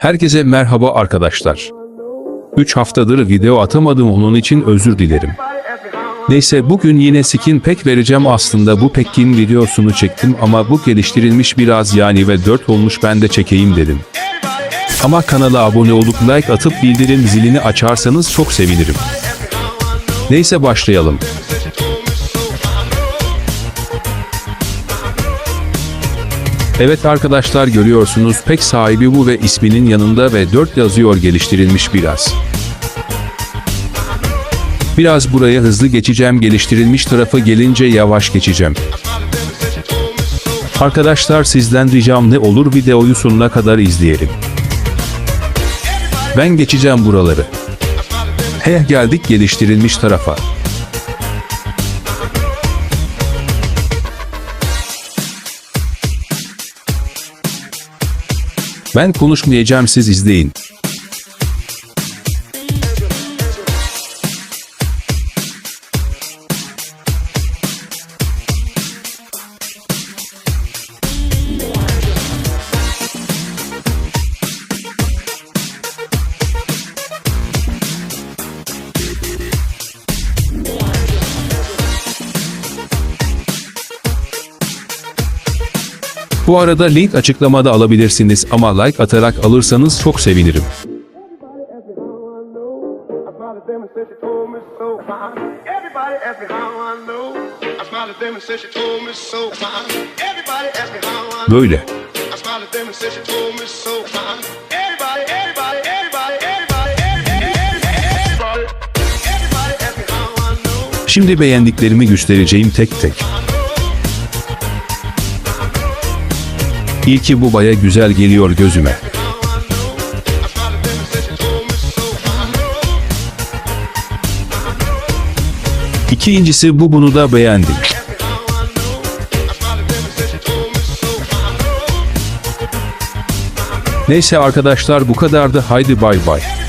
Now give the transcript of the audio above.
Herkese merhaba arkadaşlar. 3 haftadır video atamadım onun için özür dilerim. Neyse bugün yine skin pack vereceğim aslında bu packin videosunu çektim ama bu geliştirilmiş biraz yani ve 4 olmuş ben de çekeyim dedim. Ama kanala abone olup like atıp bildirim zilini açarsanız çok sevinirim. Neyse başlayalım. Evet arkadaşlar görüyorsunuz pek sahibi bu ve isminin yanında ve 4 yazıyor geliştirilmiş biraz. Biraz buraya hızlı geçeceğim geliştirilmiş tarafa gelince yavaş geçeceğim. Arkadaşlar sizden ricam ne olur videoyu sonuna kadar izleyelim. Ben geçeceğim buraları. Heh geldik geliştirilmiş tarafa. Ben konuşmayacağım siz izleyin. Bu arada link açıklamada alabilirsiniz ama like atarak alırsanız çok sevinirim. Böyle. I smiled at them and İlki bu baya güzel geliyor gözüme. İkincisi bu bunu da beğendim. Neyse arkadaşlar bu kadardı haydi bay bay.